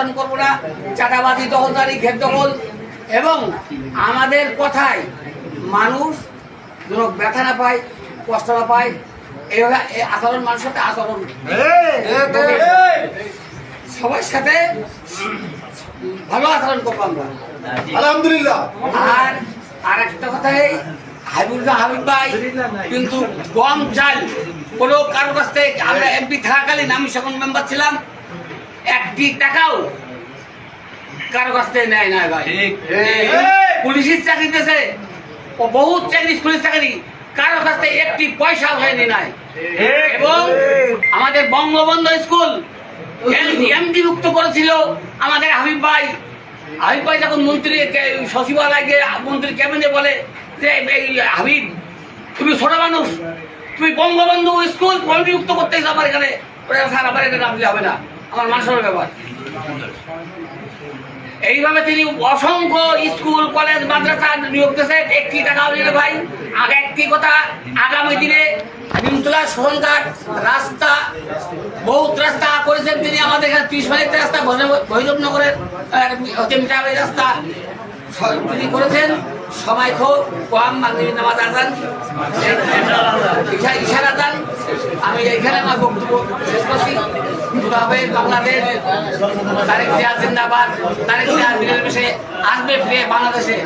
আচরণ করব না চাঁদাবাজি দখলদারি ঘের দখল এবং আমাদের কথায় মানুষ যেন ব্যথা না পায় কষ্ট না পায় এইভাবে আচরণ মানুষের সাথে আচরণ সবার সাথে ভালো আচরণ করব আমরা। আলহামদুলিল্লাহ। আর আর একটা কথা এই হাবিবুল্লাহ হাবিব ভাই কিন্তু গম চাল কোনো কারও কাছ থেকে আমরা এমপি থাকাকালীন আমি সকল মেম্বার ছিলাম একটি টাকাও কারও কাছ থেকে নেয় না ভাই। পুলিশের চাকরি দিতেছে ও বহুত চাকরি পুলিশ চাকরি। কারও কাছ থেকে একটি পয়সা হয়নি নাই। এবং আমাদের বঙ্গবন্ধু স্কুল এমডি মুক্ত করেছিল আমাদের হাবিব ভাই। হাবিব ভাই যখন মন্ত্রী কে- সচিবালয় গিয়ে মন্ত্রী ক্যাবিনে বলে যে হাবিব তুমি ছোট মানুষ তুমি বঙ্গবন্ধু স্কুল পরিযুক্ত করতে চাও আমার এখানে। স্যার আমার এখানে আপনি হবে না। আমার মানুষের ব্যাপার এইভাবে তিনি অসংখ্য স্কুল, কলেজ, মাদ্রাসা নিয়োগ দিয়েছেন একটি টাকাও দিলে ভাই, আগে একটি কথা, আগামী দিনে নিমতলা সরকার রাস্তা, বহুত রাস্তা করেছেন তিনি। আমাদের এখানে ত্রিশ মাইলের রাস্তা ভৈরবনগরের মিটারের রাস্তা তিনি করেছেন। সময় খুব কম মাগরিবের নামাজ আজান আজান। আমি এইখানে আমার বক্তব্য শেষ করছি। তবে বাংলাদেশ, তারেক জিয়া, জিন্দাবাদ। তারেক জিয়া মিলের আসবে ফিরে বাংলাদেশে।